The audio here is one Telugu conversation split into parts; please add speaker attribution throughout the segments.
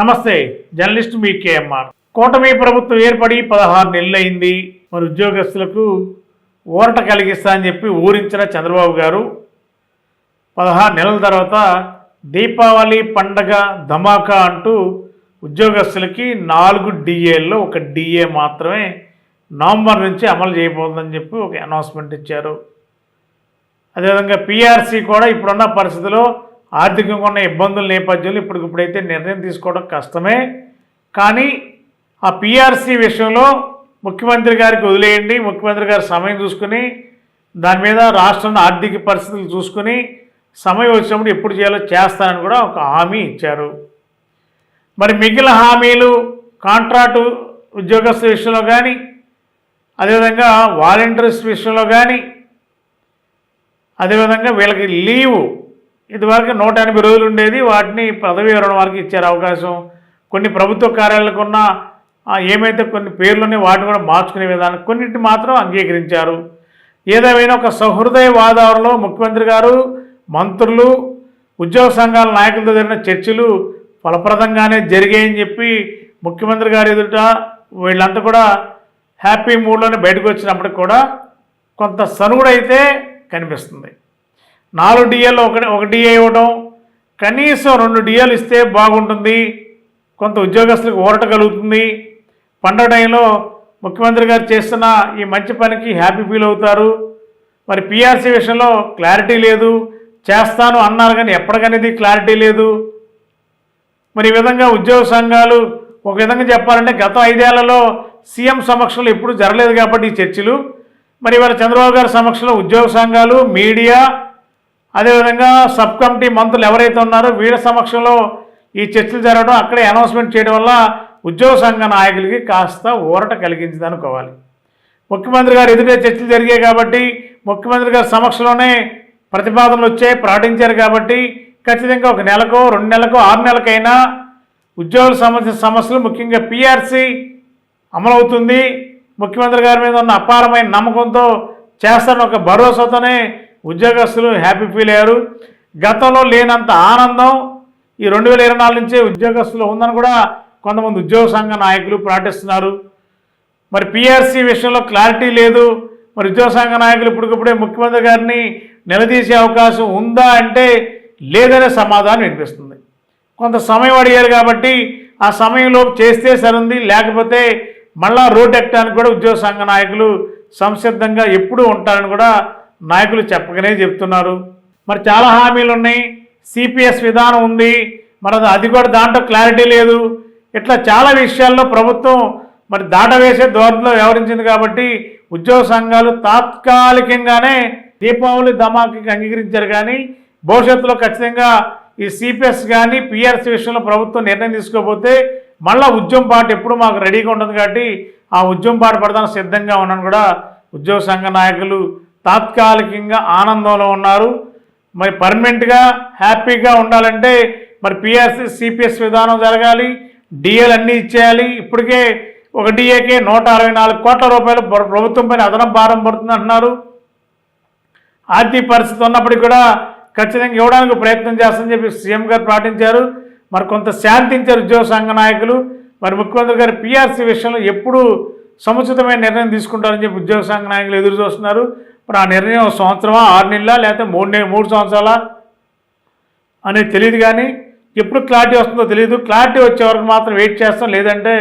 Speaker 1: నమస్తే జర్నలిస్ట్ మీ కేఎంఆర్. కూటమి ప్రభుత్వం ఏర్పడి పదహారు నెలలైంది. మరి ఉద్యోగస్తులకు ఊరట కలిగిస్తా అని చెప్పి ఊరించిన చంద్రబాబు గారు పదహారు నెలల తర్వాత దీపావళి పండగ ధమాకా అంటూ ఉద్యోగస్తులకి నాలుగు డిఏల్లో ఒక డిఏ మాత్రమే నవంబర్ నుంచి అమలు చేయబోతుందని చెప్పి ఒక అనౌన్స్మెంట్ ఇచ్చారు. అదేవిధంగా పిఆర్సీ కూడా ఇప్పుడున్న పరిస్థితిలో ఆర్థికంగా ఉన్న ఇబ్బందుల నేపథ్యంలో ఇప్పటికిప్పుడైతే నిర్ణయం తీసుకోవడం కష్టమే. కానీ ఆ పిఆర్సీ విషయంలో ముఖ్యమంత్రి గారికి వదిలేయండి. ముఖ్యమంత్రి గారి సమయం చూసుకుని దాని మీద రాష్ట్రం ఆర్థిక పరిస్థితులు చూసుకుని సమయం వచ్చినప్పుడు ఎప్పుడు చేయాలో చేస్తానని కూడా ఒక హామీ ఇచ్చారు. మరి మిగిలిన హామీలు కాంట్రాక్టు ఉద్యోగస్తుల విషయంలో కానీ అదేవిధంగా వాలంటీర్స్ విషయంలో కానీ అదేవిధంగా వీళ్ళకి లీవు ఇదివరకు నూట ఎనభై రోజులు ఉండేది. వాటిని పదవి వివరణ వరకు ఇచ్చారు అవకాశం. కొన్ని ప్రభుత్వ కార్యాలయాలకు ఉన్న ఏమైతే కొన్ని పేర్లునే వాటిని కూడా మార్చుకునే విధానం కొన్నింటిని మాత్రం అంగీకరించారు. ఏదేమైనా ఒక సహృదయ వాతావరణంలో ముఖ్యమంత్రి గారు మంత్రులు ఉద్యోగ సంఘాల నాయకులతో జరిగిన చర్చలు ఫలప్రదంగానే జరిగాయని చెప్పి ముఖ్యమంత్రి గారు ఎదుట వీళ్ళంతా కూడా హ్యాపీ మూడ్లోనే బయటకు వచ్చినప్పటికి కూడా కొంత సనుగుడైతే కనిపిస్తుంది. నాలుగు డిఏలు ఒక ఒక డిఏ ఇవ్వడం కనీసం రెండు డిఏలు ఇస్తే బాగుంటుంది. కొంత ఉద్యోగస్తులకు ఊరట కలుగుతుంది. పండగ టైంలో ముఖ్యమంత్రి గారు చేస్తున్న ఈ మంచి పనికి హ్యాపీ ఫీల్ అవుతారు. మరి పిఆర్సీ విషయంలో క్లారిటీ లేదు. చేస్తాను అన్నారు కానీ ఎప్పటికనేది క్లారిటీ లేదు. మరి ఈ విధంగా ఉద్యోగ సంఘాలు ఒక విధంగా చెప్పాలంటే గత ఐదేళ్ళలో సీఎం సమక్షంలో ఎప్పుడు జరగలేదు కాబట్టి ఈ చర్చలు. మరి ఇవాళ చంద్రబాబు గారి సమక్షంలో ఉద్యోగ సంఘాలు మీడియా అదేవిధంగా సబ్ కమిటీ మంత్రులు ఎవరైతే ఉన్నారో వీళ్ళ సమక్షంలో ఈ చర్చలు జరగడం అక్కడే అనౌన్స్మెంట్ చేయడం వల్ల ఉద్యోగ సంఘ నాయకులకి కాస్త ఊరట కలిగించింది అనుకోవాలి. ముఖ్యమంత్రి గారు ఎదుటే చర్చలు జరిగాయి కాబట్టి ముఖ్యమంత్రి గారి సమక్షంలోనే ప్రతిపాదనలు వచ్చాయి ప్రకటించారు కాబట్టి ఖచ్చితంగా ఒక నెలకో రెండు నెలకో ఆరు నెలలకైనా ఉద్యోగుల సమస్య సమస్యలు ముఖ్యంగా పిఆర్సీ అమలవుతుంది. ముఖ్యమంత్రి గారి మీద ఉన్న అపారమైన నమ్మకంతో చేస్తారని ఒక భరోసాతోనే ఉద్యోగస్తులు హ్యాపీ ఫీల్ అయ్యారు. గతంలో లేనంత ఆనందం ఈ రెండు వేల ఇరవై నాలుగు నుంచే ఉద్యోగస్తులు ఉందని కూడా కొంతమంది ఉద్యోగ సంఘ నాయకులు ప్రకటిస్తున్నారు మరి పిఆర్సీ విషయంలో క్లారిటీ లేదు. మరి ఉద్యోగ సంఘ నాయకులు ఇప్పటికప్పుడే ముఖ్యమంత్రి గారిని నిలదీసే అవకాశం ఉందా అంటే లేదనే సమాధానం వినిపిస్తుంది. కొంత సమయం అడిగారు కాబట్టి ఆ సమయంలో చేస్తే సరుంది లేకపోతే మళ్ళా రోడ్ ఎక్కడానికి కూడా ఉద్యోగ సంఘ నాయకులు సంసిద్ధంగా ఎప్పుడూ ఉంటారని కూడా నాయకులు చెప్పకనే చెప్తున్నారు. మరి చాలా హామీలు ఉన్నాయి. సిపిఎస్ విధానం ఉంది. మరి అది- కూడా దాంట్లో క్లారిటీ లేదు. ఇట్లా చాలా విషయాల్లో ప్రభుత్వం మరి దాటవేసే ధోరణిలో వ్యవహరించింది కాబట్టి ఉద్యోగ సంఘాలు తాత్కాలికంగానే దీపావళి ధమాకి అంగీకరించారు కానీ భవిష్యత్తులో ఖచ్చితంగా ఈ సిపిఎస్ కానీ పిఆర్సీ విషయంలో ప్రభుత్వం నిర్ణయం తీసుకోకపోతే మళ్ళీ ఉద్యమం పాట ఎప్పుడు మాకు రెడీగా ఉంటుంది కాబట్టి ఆ ఉద్యమం పాట పడదానికి సిద్ధంగా ఉన్నాను కూడా ఉద్యోగ సంఘ నాయకులు తాత్కాలికంగా ఆనందంలో ఉన్నారు. మరి పర్మనెంట్గా హ్యాపీగా ఉండాలంటే మరి పిఆర్సీ సిపిఎస్ విధానం జరగాలి. డిఏలు అన్నీ ఇచ్చేయాలి. ఇప్పటికే ఒక డిఏకే నూట అరవై నాలుగు కోట్ల రూపాయలు ప్ర- ప్రభుత్వం పైన అదనం భారం పడుతుంది అంటున్నారు. ఆర్థిక పరిస్థితి ఉన్నప్పటికీ కూడా ఖచ్చితంగా ఇవ్వడానికి ప్రయత్నం చేస్తామని చెప్పి సీఎం గారు పాటించారు. మరి కొంత శాంతించారు ఉద్యోగ సంఘ నాయకులు. మరి ముఖ్యమంత్రి గారు పిఆర్సీ విషయంలో ఎప్పుడు సముచితమైన నిర్ణయం తీసుకుంటారని చెప్పి ఉద్యోగ సంఘ నాయకులు ఎదురు చూస్తున్నారు. మరి ఆ నిర్ణయం సంవత్సరమా? ఆరు నెలలా? లేకపోతే మూడు నెల మూడు సంవత్సరాలా? అనేది తెలియదు కానీ ఎప్పుడు క్లారిటీ వస్తుందో తెలియదు క్లారిటీ వచ్చే వరకు మాత్రం వెయిట్ చేస్తాం. లేదంటే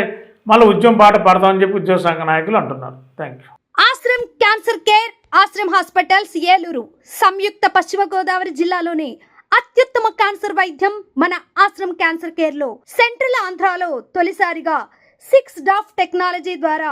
Speaker 1: మళ్ళీ ఉద్యమం పాట పడతామని చెప్పి ఉద్యోగ సంఘ నాయకులు అంటున్నారు. Thank you
Speaker 2: Ashram cancer care Ashram hospitals Eluru సంయుక్త పశ్చిమ గోదావరి జిల్లాలోని అత్యుత్తమ క్యాన్సర్ వైద్యం మన ఆశ్రమ్ క్యాన్సర్ కేర్లో సెంట్రల్ ఆంధ్రాలో తొలిసారిగా సిక్స్ డాఫ్ టెక్నాలజీ ద్వారా